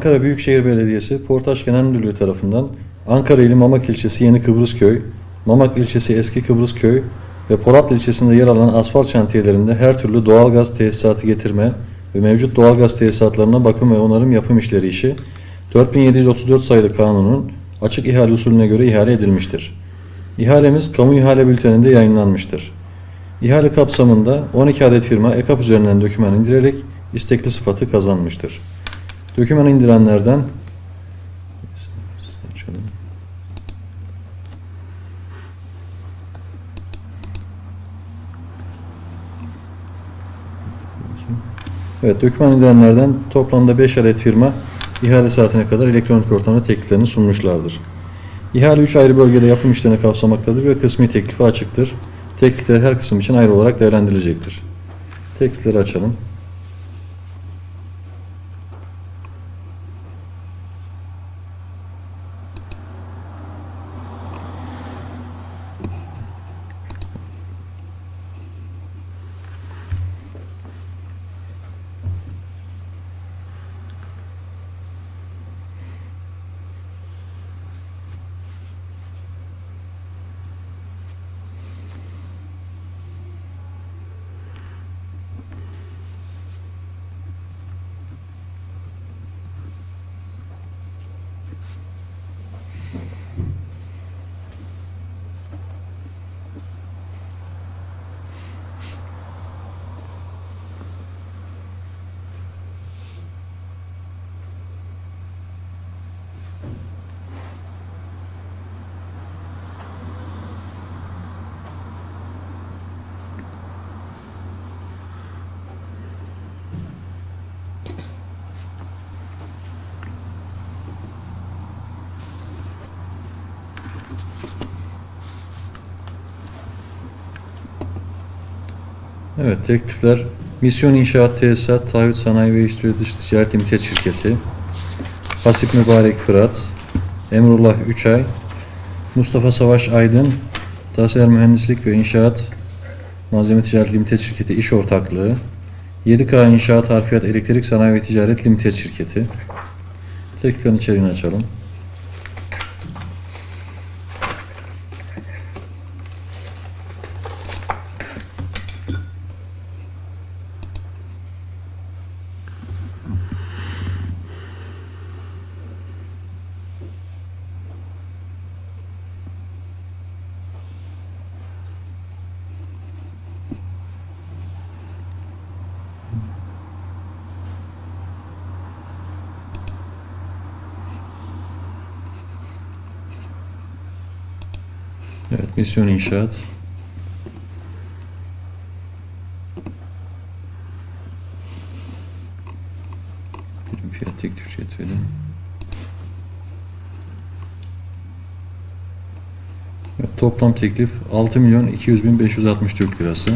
Ankara Büyükşehir Belediyesi Portaş Genel Müdürlüğü tarafından Ankara ili Mamak ilçesi Yeni Kıbrısköy, Mamak ilçesi Eski Kıbrısköy ve Polatlı ilçesinde yer alan asfalt şantiyelerinde her türlü doğalgaz tesisatı getirme ve mevcut doğalgaz tesisatlarına bakım ve onarım yapım işleri işi 4734 sayılı kanunun açık ihale usulüne göre ihale edilmiştir. İhalemiz kamu ihale bülteninde yayınlanmıştır. İhale kapsamında 12 adet firma EKAP üzerinden döküman indirerek istekli sıfatı kazanmıştır. Döküman indirenlerden. Evet, döküman indirenlerden toplamda 5 adet firma ihale saatine kadar elektronik ortamda tekliflerini sunmuşlardır. İhale 3 ayrı bölgede yapım işlerini kapsamaktadır ve kısmi teklifi açıktır. Teklifler her kısım için ayrı olarak değerlendirilecektir. Teklifleri açalım. Evet, teklifler Misyon İnşaat Tesisat, Taahhüt Sanayi ve İş Dış Ticaret Limited Şirketi, Hasip Mübarek Fırat, Emrullah Üçay, Mustafa Savaş Aydın, Tasar Mühendislik ve İnşaat Malzeme Ticaret Limited Şirketi İş Ortaklığı, 7K İnşaat Harfiyat Elektrik Sanayi ve Ticaret Limited Şirketi. Tekliflerin içeriğini açalım. Evet, Misyon İnşaat. Birim fiyat teklif cetveli. Evet, toplam teklif 6 milyon 200 bin 560 Türk lirası.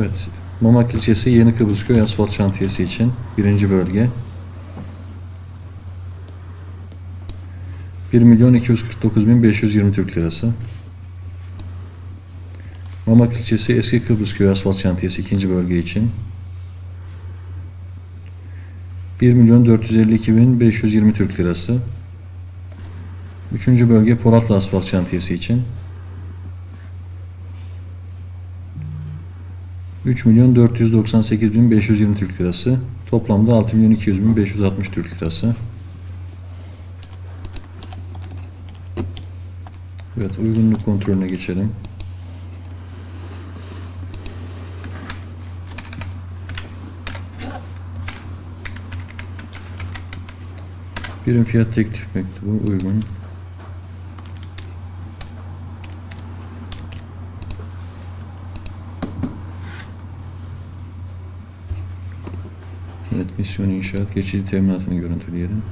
Evet, Mamak ilçesi Yeni Kıbrısköy asfalt şantiyesi için birinci bölge. 1 milyon 249 bin 520 Türk lirası. Mamak ilçesi Eski Kıbrısköy asfalt şantiyesi ikinci bölge için 1 milyon 452 bin 520 Türk lirası. Üçüncü bölge Polatlı asfalt şantiyesi için 3 milyon 498 bin 520 Türk lirası. Toplamda 6 milyon 200 bin 560 Türk lirası. Evet, uygunluk kontrolüne geçelim. Birim fiyat teklif mektubu uygun. Misyon inşaat geçici teminatını görüntüleyelim.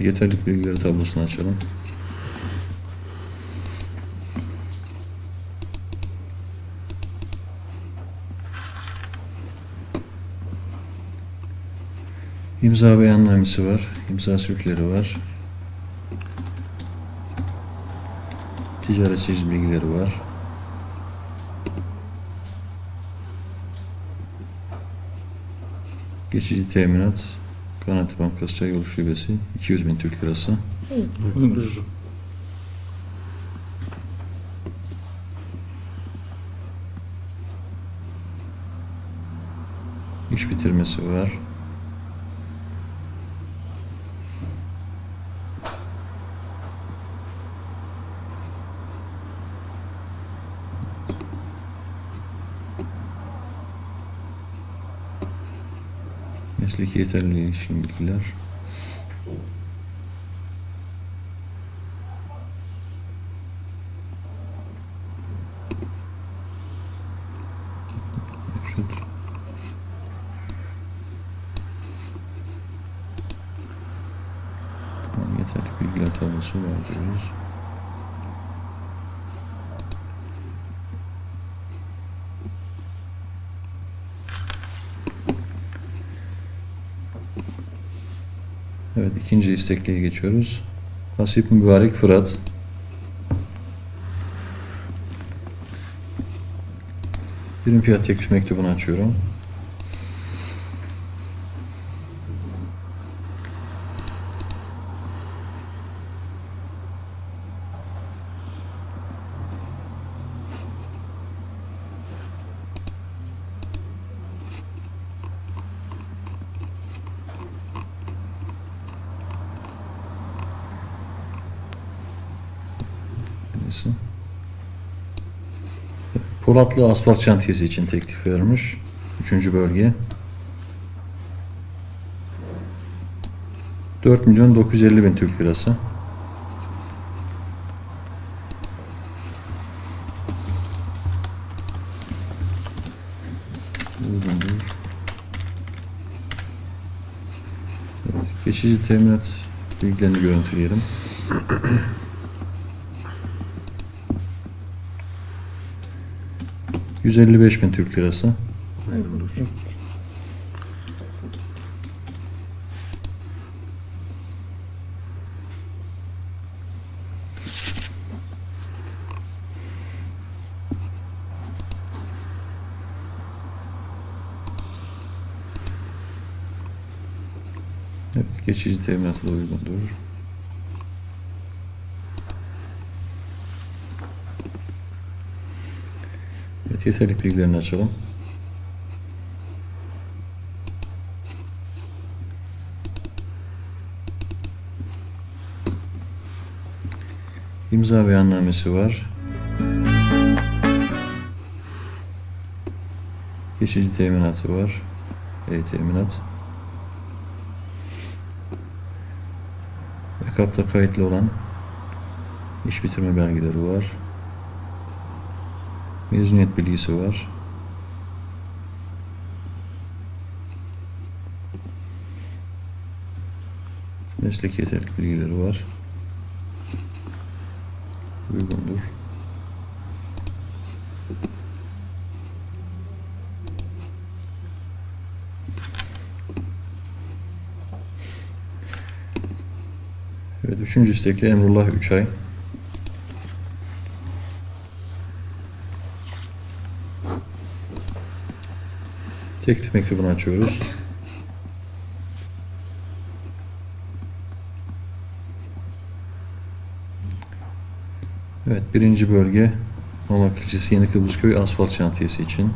Yeterlik bilgileri tablosunu açalım. İmza beyannamesi var. imza sürükleri var. Ticaret sicil bilgileri var. Geçici teminat Garanti Bankası Çayyolu Şubesi 200 bin Türk Lirası. Uygundur. İş bitirmesi var. Mesleki yeterliliğe ilişkin bilgiler. Mevcut. Tamam, yeterli bilgiler tablosu var diyoruz. Evet ikinci istekliye geçiyoruz. Hasip Mübarek Fırat. Birim fiyat teklif mektubunu açıyorum. Polatlı asfalt şantiyesi için teklif vermiş. Üçüncü bölge. 4 milyon 950 bin Türk lirası. Evet, geçici teminat bilgilerini görüntüleyelim. ...155 bin Türk lirası. Uygundur. Evet, geçici teminatla uygundur. Evet, yeterlik bilgilerini açalım. İmza beyannamesi var. Geçici teminatı var. E-teminat. Ekapta kayıtlı olan iş bitirme belgeleri var. Mezuniyet bilgisi var. Meslek yeterlik bilgileri var. Uygundur. Evet, üçüncü istekli Emrullah Üçay. Teklif mektubunu açıyoruz. Evet, birinci bölge Mamak ilçesi Yeni Kıbrısköy asfalt şantiyesi için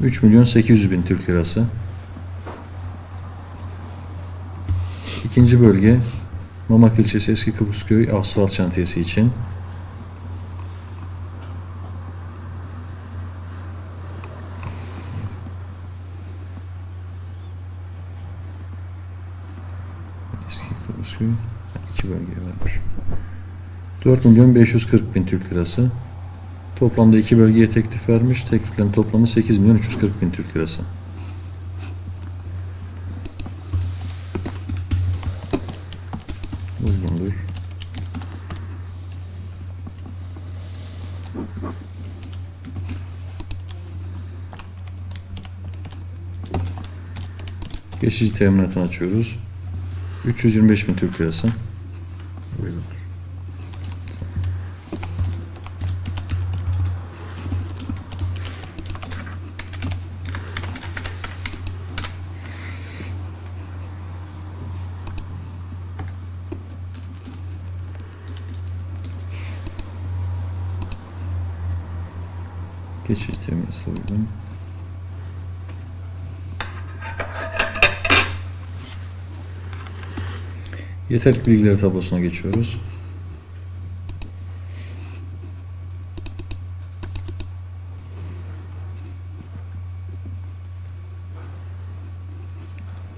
3 milyon 800 bin Türk lirası. İkinci bölge Mamak ilçesi Eski Kıbrısköy asfalt şantiyesi için 4 milyon 540 bin Türk lirası. Toplamda iki bölgeye teklif vermiş. Tekliflerin toplamı 8 milyon 340 bin Türk lirası. Uygundur. Geçici teminatını açıyoruz. 325 bin Türk lirası. Uygundur. Yeterlik bilgileri tablosuna geçiyoruz.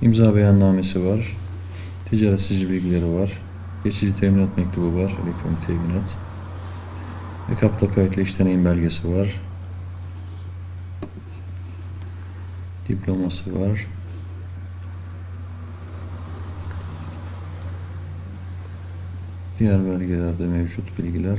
İmza beyannamesi var. Ticaret sicil bilgileri var. Geçici teminat mektubu var. Elektronik teminat. EKAP'ta kayıtlı iş deneyim belgesi var. Diploması var. Diğer belgelerde mevcut bilgiler.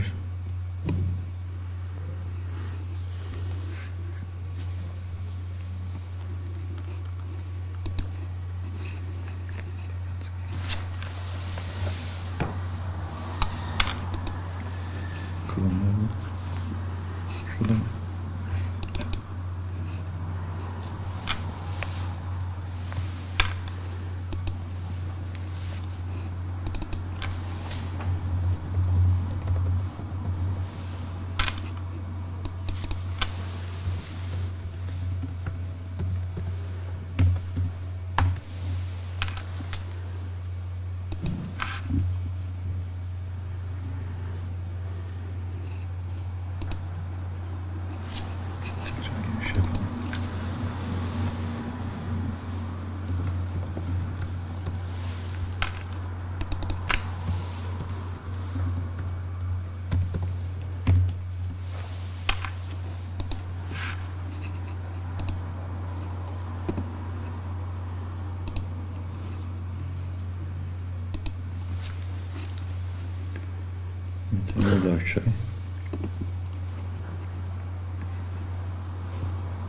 Ay.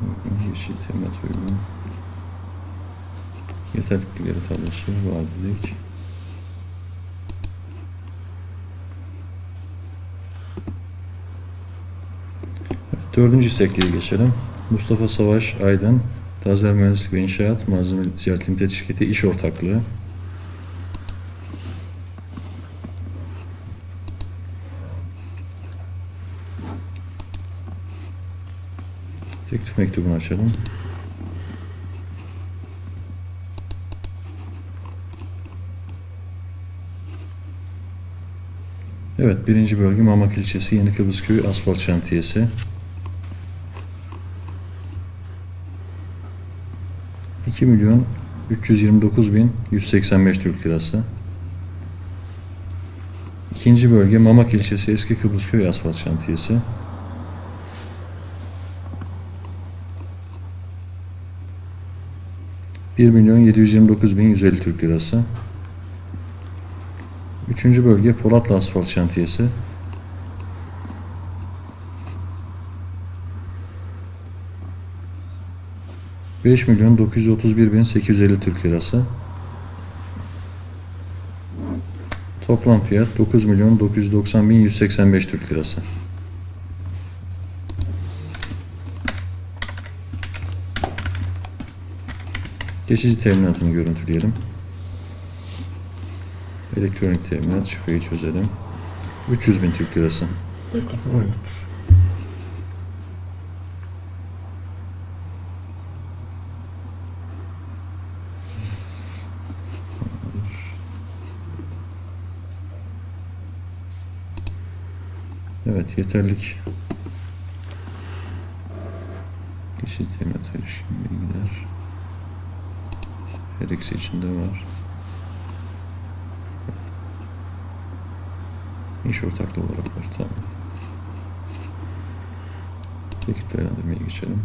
Uygun, yeşil temat uygun. Yeterlik bilgileri tablosu var dedik. Dördüncü istekliğe geçelim. Mustafa Savaş Aydın, Tazer Mühendislik ve İnşaat Malzemeli Ticaret Limited Şirketi İş Ortaklığı. Teklif mektubunu açalım. Evet, birinci bölge Mamak ilçesi Yeni Kıbrıs Köyü asfalt şantiyesi. İki milyon 329 bin 185 Türk lirası. İkinci bölge Mamak ilçesi Eski Kıbrıs Köyü asfalt şantiyesi. 1 milyon 729 bin 150 Türk lirası. Üçüncü bölge Polatlı Asfalt Şantiyesi. Beş milyon 931 bin 850 Türk lirası. Toplam fiyat 9 milyon 990 bin 185 Türk lirası. Geçici teminatını görüntüleyelim. Elektronik teminat şifreyi çözelim. 300 bin Türk lirası. Uygundur. Evet yeterlik. Geçici teminat ilişkin bilgiler. Her ikisi içinde var. İş ortaklığı olarak var tamam. Teklif değerlendirmeye geçelim.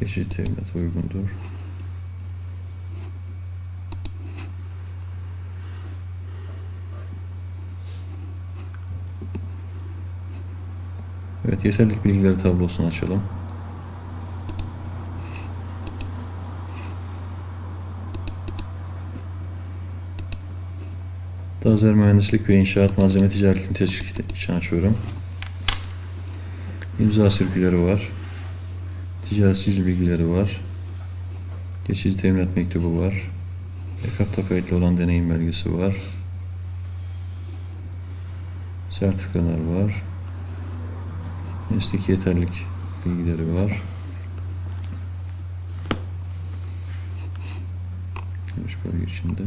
Geçici teminat uygundur. Evet, yeterlilik bilgileri tablosunu açalım. Dazer Mühendislik ve İnşaat Malzeme Ticaret şirketi için açıyorum. İmza sürgüleri var. Ticaret sicil bilgileri var. Geçici teminat mektubu var. EKAP'ta kayıtlı olan deneyim belgesi var. Sertifikalar var. Mesleki yeterlik bilgileri var. Görüş bölge içinde.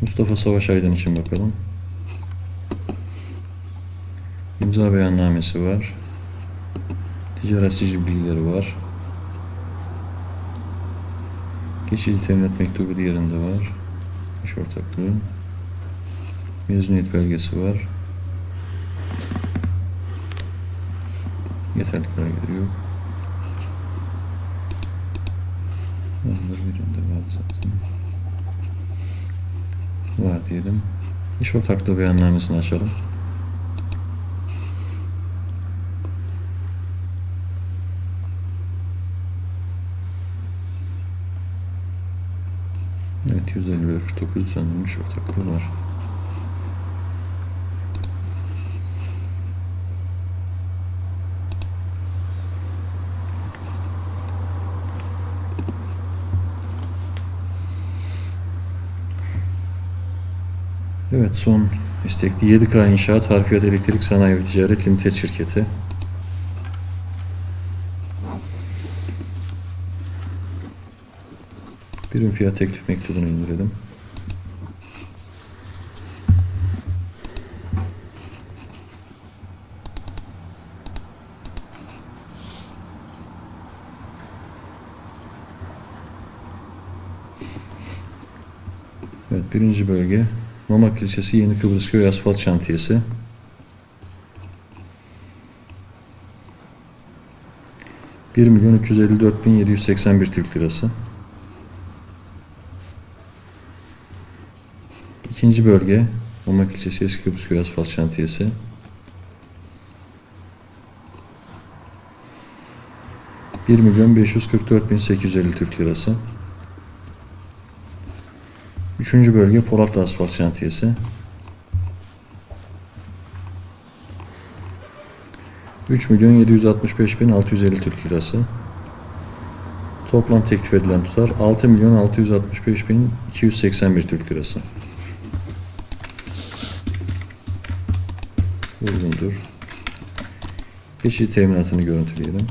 Mustafa Savaş Aydın için bakalım. İmza beyannamesi var. Ticaret sicil bilgileri var. Geçici teminat mektubu diğerinde var. İş ortaklığı. Mezuniyet belgesi var. Yeterlik belgeleri yok. Onlar birinde var zaten. Var diyelim. İş ortaklığı beyannamesini açalım. Evet 150 49 düzenlenmiş ortaklığı var. Evet son istekli 7K İnşaat Harfiyat Elektrik Sanayi ve Ticaret Limited şirketi. Birim fiyat teklif mektubunu indirelim. Evet birinci bölge Mamak ilçesi Yeni Kıbrısköy Asfalt Şantiyesi. Bir milyon üç yüz elli dört bin yedi yüz seksen bir Türk lirası. İkinci bölge Mamak ilçesi Eski Kıbrısköy Asfalt Şantiyesi. Bir milyon beş yüz kırk dört bin sekiz yüz elli Türk lirası. Üçüncü bölge Polatlı Asfalt Şantiyesi. 3 milyon 765 bin 650 Türk Lirası. Toplam teklif edilen tutar 6 milyon 665 bin 281 Türk Lirası. Uygundur. Geçici teminatını görüntüleyelim.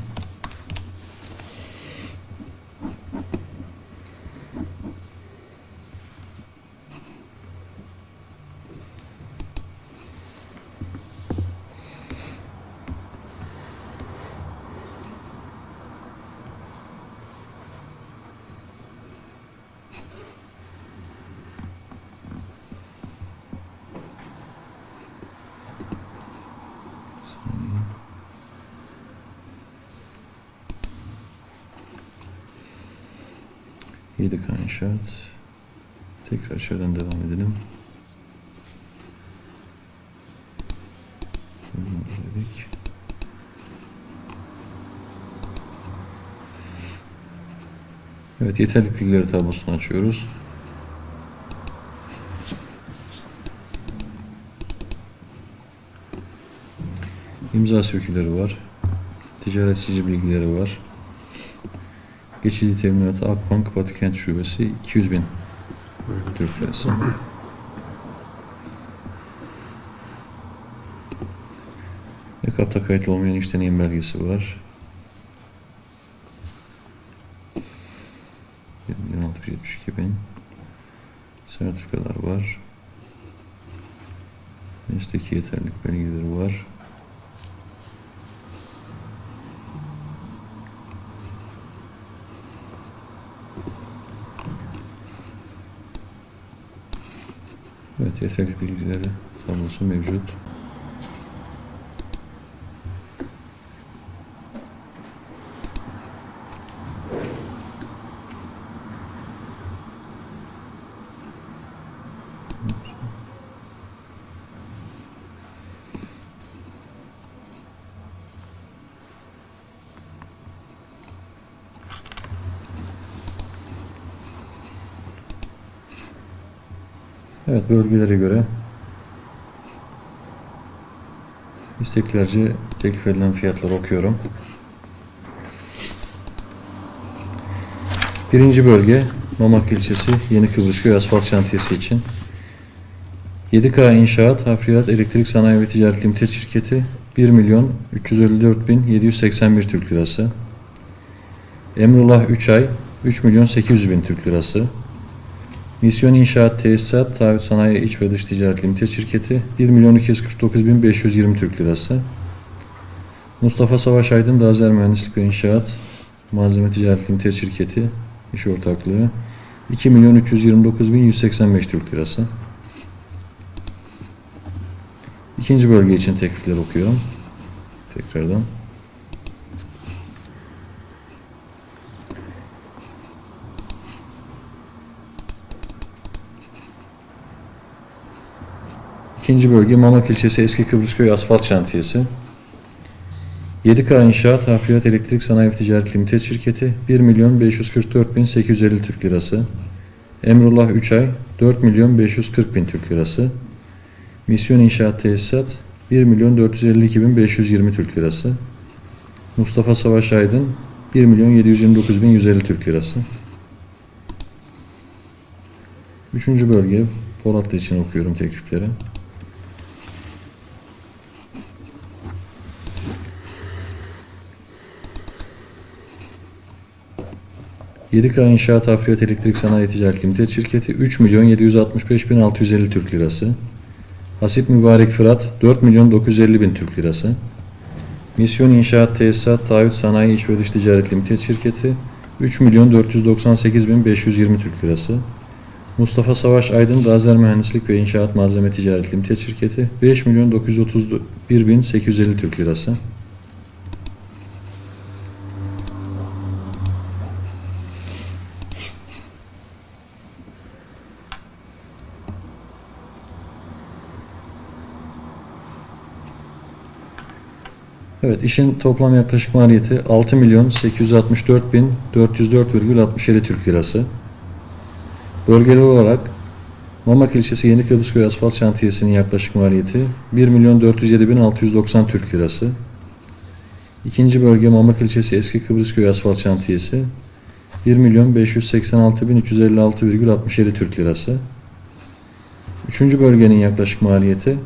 Yedik inşaat. Tekrar aşağıdan devam edelim. Evet yeterli bilgileri tablosunu açıyoruz. İmza söküleri var. Ticaret sicil bilgileri var. Geçici teminatı Akbank Batıkent Şubesi 200 bin Türk Lirası. Yakapta kayıtlı olmayan iş deneyim belgesi var. 2672 bin. Sertifikalar var. Mesleki yeterlilik belgeleri var. Yeterli bilgileri tablosu mevcut. Evet bölgelere göre isteklerce teklif edilen fiyatları okuyorum. Birinci bölge Mamak ilçesi Yeni Kıbrısköy asfalt şantiyesi için. 7K İnşaat Hafriyat Elektrik Sanayi ve Ticaret Limited Şirketi 1 milyon 354 bin 781 Türk Lirası. Emrullah 3 ay 3 milyon 800 bin Türk Lirası Misyon İnşaat Tesisat Taahhüt Sanayi İç ve Dış Ticaret Limited Şirketi 1 milyon 249 bin 520 Türk Lirası Mustafa Savaş Aydın Dazer Mühendislik ve İnşaat Malzeme Ticaret Limited Şirketi İş Ortaklığı 2 milyon 329 bin 185 Türk Lirası İkinci bölge için teklifler okuyorum. Tekrardan. İkinci bölge Mamak ilçesi Eski Kıbrısköy Asfalt Şantiyesi. 7K İnşaat Hafriyat Elektrik Sanayi ve Ticaret Limited Şirketi 1 milyon 544 bin 850 Türk Lirası. Emrullah 3 ay 4 milyon 540 bin Türk Lirası. Misyon İnşaat Tesisat 1 milyon 452 bin 520 Türk Lirası. Mustafa Savaş Aydın 1 milyon 729 bin 150 Türk Lirası. Üçüncü bölge Polatlı için okuyorum teklifleri. Yedika İnşaat Hafriyat Elektrik Sanayi Ticaret Limited Şirketi 3 milyon 765 bin 650 Türk Lirası. Hasip Mübarek Fırat 4 milyon 950 bin Türk Lirası. Misyon İnşaat Tesisat Taahhüt Sanayi İç ve Dış Ticaret Limited Şirketi 3 milyon 498 bin 520 Türk Lirası. Mustafa Savaş Aydın Dazer Mühendislik ve İnşaat Malzeme Ticaret Limited Şirketi 5 milyon 931 bin 850 Türk Lirası. Evet işin toplam yaklaşık maliyeti 6 milyon 864 bin 404,67 Türk Lirası. Bölgeli olarak Mamak ilçesi Yeni Kıbrısköy Asfalt Şantiyesi'nin yaklaşık maliyeti 1 milyon 407 bin 690 Türk Lirası. İkinci bölge Mamak ilçesi Eski Kıbrısköy Asfalt Şantiyesi 1 milyon 586 bin 356,67 Türk Lirası. Üçüncü bölgenin yaklaşık maliyeti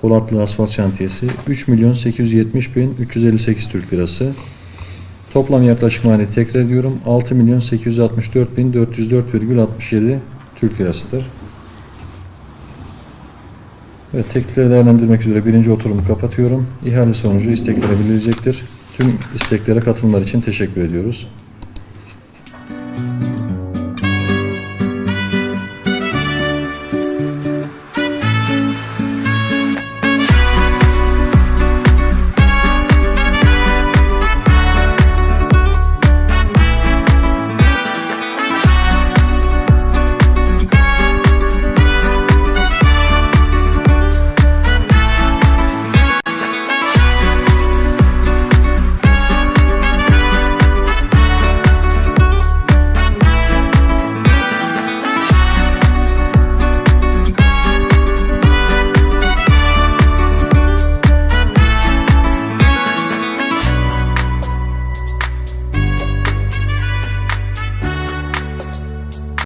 Polatlı Asfalt Şantiyesi 3 milyon 870 bin 358 Türk Lirası. Toplam yaklaşık maliyeti tekrar ediyorum 6 milyon 864 bin 404,67 Türk Lirasıdır. Evet teklifleri değerlendirmek üzere birinci oturumu kapatıyorum. İhale sonucu isteklere bildirilecektir. Tüm isteklere katılımlar için teşekkür ediyoruz.